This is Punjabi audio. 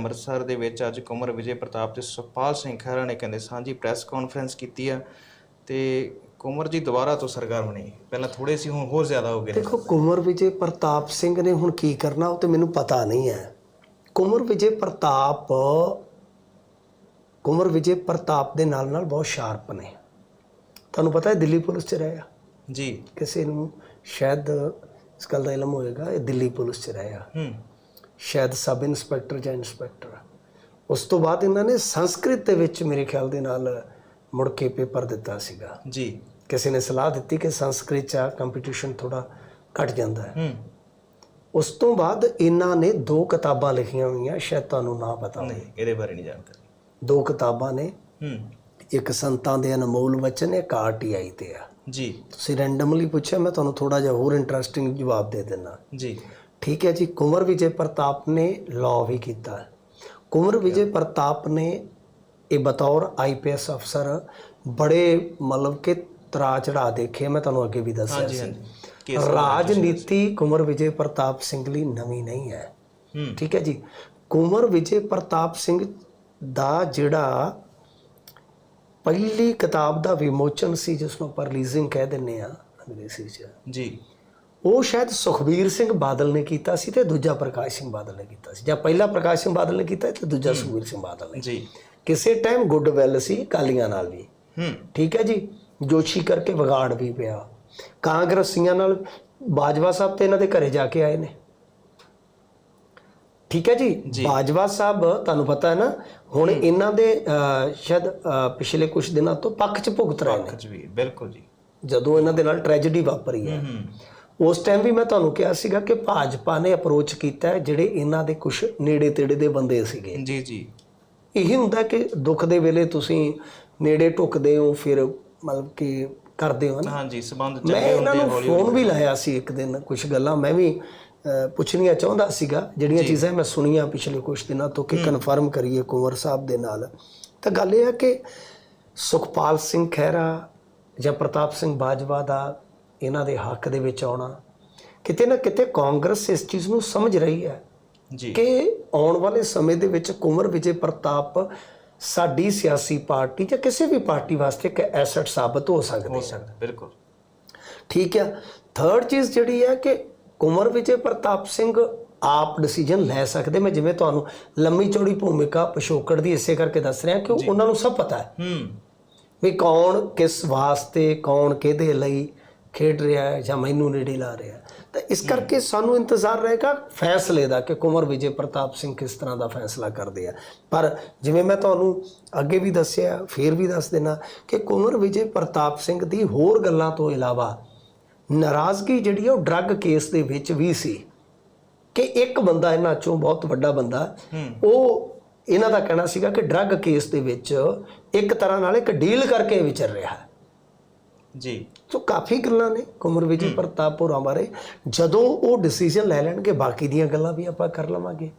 ਅੰਮ੍ਰਿਤਸਰ ਦੇ ਵਿੱਚ ਅੱਜ ਕੁਮਰ ਵਿਜੇ ਪ੍ਰਤਾਪ ਤੇ ਸੁਖਪਾਲ ਸਿੰਘ ਖਹਿਰਾ ਨੇ ਕਹਿੰਦੇ ਸਾਂਝੀ ਪ੍ਰੈਸ ਕਾਨਫਰੰਸ ਕੀਤੀ ਆ ਤੇ ਕੁਮਰ ਜੀ ਦੁਬਾਰਾ ਤੋਂ ਸਰਗਰਮ ਨੇ। ਪਹਿਲਾਂ ਥੋੜੇ ਸੀ ਹੁਣ ਹੋਰ ਜ਼ਿਆਦਾ ਹੋ ਗਏ ਦੇਖੋ ਕੁਮਰ ਵਿਜੇ ਪ੍ਰਤਾਪ ਸਿੰਘ ਨੇ ਹੁਣ ਕੀ ਕਰਨਾ ਉਹ ਤੇ ਮੈਨੂੰ ਪਤਾ ਨਹੀਂ ਹੈ। ਕੁਮਰ ਵਿਜੇ ਪ੍ਰਤਾਪ ਕੁਮਰ ਵਿਜੇ ਪ੍ਰਤਾਪ ਦੇ ਨਾਲ ਨਾਲ ਬਹੁਤ ਸ਼ਾਰਪ ਨੇ। ਤੁਹਾਨੂੰ ਪਤਾ ਹੈ ਦਿੱਲੀ ਪੁਲਿਸ 'ਚ ਰਹੇ ਆ? ਜੀ। ਕਿਸੇ ਨੂੰ ਸ਼ਾਇਦ ਇਸ ਗੱਲ ਦਾ ਇਲਮ ਹੋਏਗਾ ਇਹ ਦਿੱਲੀ ਪੁਲਿਸ 'ਚ ਰਹੇ ਆ। ਹੂੰ। ਸ਼ਾਇਦ ਸਬ ਇੰਸਪੈਕਟਰ ਜਾਂ ਇੰਸਪੈਕਟਰ ਉਸ ਤੋਂ ਬਾਅਦ ਇਹਨਾਂ ਨੇ ਸੰਸਕ੍ਰਿਤ ਦੇ ਵਿੱਚ ਮੇਰੇ ਖਿਆਲ ਦੇ ਨਾਲ ਮੁੜ ਕੇ ਪੇਪਰ ਦਿੱਤਾ ਸੀਗਾ। ਜੀ। ਕਿਸੇ ਨੇ ਸਲਾਹ ਦਿੱਤੀ ਕਿ ਸੰਸਕ੍ਰਿਤ 'ਚ ਕੰਪੀਟੀਸ਼ਨ ਥੋੜਾ ਘਟ ਜਾਂਦਾ ਹੈ। ਉਸ ਤੋਂ ਬਾਅਦ ਇਹਨਾਂ ਨੇ ਦੋ ਕਿਤਾਬਾਂ ਲਿਖੀਆਂ ਹੋਈਆਂ ਸ਼ਾਇਦ ਤੁਹਾਨੂੰ ਨਾ ਪਤਾ ਹੋਵੇ। ਨਹੀਂ ਇਹਦੇ ਬਾਰੇ ਨਹੀਂ ਜਾਣਕਾਰੀ। ਦੋ ਕਿਤਾਬਾਂ ਨੇ। ਹੂੰ। ਇੱਕ ਸੰਤਾਂ ਦੇ ਅਨਮੋਲ ਵਚਨ ਇੱਕ ਆਰਟੀਆਈ ਤੇ ਆ। ਜੀ। ਤੁਸੀਂ ਰੈਂਡਮਲੀ ਪੁੱਛਿਆ ਮੈਂ ਤੁਹਾਨੂੰ ਥੋੜਾ ਜਿਹਾ ਹੋਰ ਇੰਟਰਸਟਿੰਗ ਜਵਾਬ ਦੇ ਦਿੰਦਾ। ਜੀ। ਠੀਕ ਹੈ ਜੀ ਕੁੰਵਰ ਵਿਜੇ ਪ੍ਰਤਾਪ ਨੇ ਲਾਅ ਵੀ ਕੀਤਾ। ਕੁੰਵਰ ਵਿਜੇ ਪ੍ਰਤਾਪ ਨੇ ਇਹ ਬਤੌਰ ਆਈਪੀਐਸ ਅਫਸਰ ਬੜੇ ਮਤਲਬ ਕਿ ਤਰਾ ਚੜਾ ਦੇਖੇ ਮੈਂ ਤੁਹਾਨੂੰ ਅੱਗੇ ਵੀ ਦੱਸਿਆ ਸੀ। ਰਾਜਨੀਤੀ ਕੁੰਵਰ ਵਿਜੇ ਪ੍ਰਤਾਪ ਸਿੰਘ ਲਈ ਨਵੀਂ ਨਹੀਂ ਹੈ। ਠੀਕ ਹੈ ਜੀ ਕੁੰਵਰ ਵਿਜੇ ਪ੍ਰਤਾਪ ਸਿੰਘ ਦਾ ਜਿਹੜਾ ਪਹਿਲੀ ਕਿਤਾਬ ਦਾ ਵਿਮੋਚਨ ਸੀ ਜਿਸ ਨੂੰ ਰਿਲੀਜ਼ਿੰਗ ਕਹਿ ਦਿੰਨੇ ਆ ਅੰਗਰੇਜ਼ੀ 'ਚ। ਜੀ। ਉਹ ਸ਼ਾਇਦ ਸੁਖਬੀਰ ਸਿੰਘ ਬਾਦਲ ਨੇ ਕੀਤਾ ਸੀ ਤੇ ਦੂਜਾ ਪ੍ਰਕਾਸ਼ ਸਿੰਘ ਬਾਦਲ ਨੇ ਕੀਤਾ ਸੀ। ਜਾਂ ਪਹਿਲਾ ਪ੍ਰਕਾਸ਼ ਸਿੰਘ ਬਾਦਲ ਨੇ ਕੀਤਾ ਤੇ ਦੂਜਾ ਸੁਖਬੀਰ ਸਿੰਘ ਬਾਦਲ ਨੇ ਜੀ। ਕਿਸੇ ਟਾਈਮ ਗੁੱਡਵੈਲ ਸੀ ਕਾਲੀਆਂ ਨਾਲ ਵੀ। ਹੂੰ। ਠੀਕ ਹੈ ਜੀ? ਜੋਸ਼ੀ ਕਰਕੇ ਵਿਗਾੜ ਵੀ ਪਿਆ। ਕਾਂਗਰਸੀਆਂ ਨਾਲ ਬਾਜਵਾ ਸਾਹਿਬ ਤੇ ਇਹਨਾਂ ਦੇ ਘਰੇ ਜਾ ਕੇ ਆਏ ਨੇ। ਠੀਕ ਹੈ ਜੀ? ਬਾਜਵਾ ਸਾਹਿਬ ਤੁਹਾਨੂੰ ਪਤਾ ਹੈ ਨਾ ਹੁਣ ਇਹਨਾਂ ਦੇ ਸ਼ਾਇਦ ਪਿਛਲੇ ਕੁਝ ਦਿਨਾਂ ਤੋਂ ਪੱਖ 'ਚ ਭੁਗਤ ਰਹੇ ਨੇ। ਵੀ ਬਿਲਕੁਲ ਜੀ। ਜਦੋਂ ਇਹਨਾਂ ਦੇ ਨਾਲ ਟ੍ਰੈਜੇਡੀ ਵਾਪਰੀ ਹੈ ਹੂੰ। ਉਸ ਟਾਈਮ ਵੀ ਮੈਂ ਤੁਹਾਨੂੰ ਕਿਹਾ ਸੀਗਾ ਕਿ ਭਾਜਪਾ ਨੇ ਅਪਰੋਚ ਕੀਤਾ ਜਿਹੜੇ ਇਹਨਾਂ ਦੇ ਕੁਝ ਨੇੜੇ ਤੇੜੇ ਦੇ ਬੰਦੇ ਸੀਗੇ। ਜੀ ਜੀ। ਇਹੀ ਹੁੰਦਾ ਕਿ ਦੁੱਖ ਦੇ ਵੇਲੇ ਤੁਸੀਂ ਨੇੜੇ ਟੁੱਕਦੇ ਹੋ ਫਿਰ ਮਤਲਬ ਕਿ ਕਰਦੇ ਹੋ ਨਾ। ਹਾਂਜੀ ਸਬੰਧ ਮੈਂ ਚੰਗੇ ਇਹਨਾਂ ਹੁੰਦੇ ਨੂੰ ਹੌਲੀ ਫੋਨ ਵੀ ਲਾਇਆ ਸੀ ਇੱਕ ਦਿਨ ਕੁਝ ਗੱਲਾਂ। ਮੈਂ ਵੀ ਪੁੱਛਣੀਆਂ ਚਾਹੁੰਦਾ ਸੀਗਾ ਜਿਹੜੀਆਂ ਚੀਜ਼ਾਂ ਮੈਂ ਸੁਣੀਆਂ ਪਿਛਲੇ ਕੁਝ ਦਿਨਾਂ ਤੋਂ ਕਿ ਕਨਫਰਮ ਕਰੀਏ ਕੁੰਵਰ ਸਾਹਿਬ ਦੇ ਨਾਲ। ਤਾਂ ਗੱਲ ਇਹ ਹੈ ਕਿ ਸੁਖਪਾਲ ਸਿੰਘ ਖਹਿਰਾ ਜਾਂ ਪ੍ਰਤਾਪ ਸਿੰਘ ਬਾਜਵਾ ਦਾ ਇਹਨਾਂ ਦੇ ਹੱਕ ਦੇ ਵਿੱਚ ਆਉਣਾ। ਕਿਤੇ ਨਾ ਕਿਤੇ ਕਾਂਗਰਸ ਇਸ ਚੀਜ਼ ਨੂੰ ਸਮਝ ਰਹੀ ਹੈ ਜੀ। ਕਿ ਆਉਣ ਵਾਲੇ ਸਮੇਂ ਦੇ ਵਿੱਚ ਕੁੰਵਰ ਵਿਜੇ ਪ੍ਰਤਾਪ ਸਾਡੀ ਸਿਆਸੀ ਪਾਰਟੀ ਜਾਂ ਕਿਸੇ ਵੀ ਪਾਰਟੀ ਵਾਸਤੇ ਇੱਕ ਐਸੈਟ ਸਾਬਤ ਹੋ ਸਕਦੇ ਹੋ ਸਕਦਾ ਬਿਲਕੁਲ। ਠੀਕ ਹੈ। ਥਰਡ ਚੀਜ਼ ਜਿਹੜੀ ਹੈ ਕਿ ਕੁੰਵਰ ਵਿਜੇ ਪ੍ਰਤਾਪ ਸਿੰਘ ਆਪ ਡਿਸੀਜਨ ਲੈ ਸਕਦੇ। ਮੈਂ ਜਿਵੇਂ ਤੁਹਾਨੂੰ ਲੰਮੀ ਚੌੜੀ ਭੂਮਿਕਾ ਪਿਛੋਕੜ ਦੀ ਇਸੇ ਕਰਕੇ ਦੱਸ ਰਿਹਾ ਕਿ ਉਹਨਾਂ ਨੂੰ ਸਭ ਪਤਾ ਹੈ ਹੂੰ। ਵੀ ਕੌਣ ਕਿਸ ਵਾਸਤੇ ਕੌਣ ਕਿਹਦੇ ਲਈ ਖੇਡ ਰਿਹਾ ਹੈ ਜਾਂ ਮੈਨੂੰ ਨੇੜੇ ਲਾ ਰਿਹਾ ਤਾਂ ਇਸ ਕਰਕੇ ਸਾਨੂੰ ਇੰਤਜ਼ਾਰ ਰਹੇਗਾ ਫੈਸਲੇ ਦਾ ਕਿ ਕੁੰਵਰ ਵਿਜੇ ਪ੍ਰਤਾਪ ਸਿੰਘ ਕਿਸ ਤਰ੍ਹਾਂ ਦਾ ਫੈਸਲਾ ਕਰਦੇ ਆ। ਪਰ ਜਿਵੇਂ ਮੈਂ ਤੁਹਾਨੂੰ ਅੱਗੇ ਵੀ ਦੱਸਿਆ ਫੇਰ ਵੀ ਦੱਸ ਦੇਣਾ ਕਿ ਕੁੰਵਰ ਵਿਜੇ ਪ੍ਰਤਾਪ ਸਿੰਘ ਦੀ ਹੋਰ ਗੱਲਾਂ ਤੋਂ ਇਲਾਵਾ ਨਾਰਾਜ਼ਗੀ ਜਿਹੜੀ ਉਹ ਡਰੱਗ ਕੇਸ ਦੇ ਵਿੱਚ ਵੀ ਸੀ ਕਿ ਇੱਕ ਬੰਦਾ ਇਹਨਾਂ ਚੋਂ ਬਹੁਤ ਵੱਡਾ ਬੰਦਾ ਉਹ ਇਹਨਾਂ ਦਾ ਕਹਿਣਾ ਸੀਗਾ ਕਿ ਡਰੱਗ ਕੇਸ ਦੇ ਵਿੱਚ ਇੱਕ ਤਰ੍ਹਾਂ ਨਾਲ ਇੱਕ ਡੀਲ ਕਰਕੇ ਵਿਚਰ ਰਿਹਾ ਹੈ। ਜੀ। ਸੋ ਕਾਫੀ ਗੱਲਾਂ ਨੇ ਕੁਮਰ ਵਿਜੇ ਪ੍ਰਤਾਪ ਹੋਰਾਂ ਬਾਰੇ। ਜਦੋਂ ਉਹ ਡਿਸੀਜਨ ਲੈ ਲੈਣਗੇ ਬਾਕੀ ਦੀਆਂ ਗੱਲਾਂ ਵੀ ਆਪਾਂ ਕਰ ਲਵਾਂਗੇ।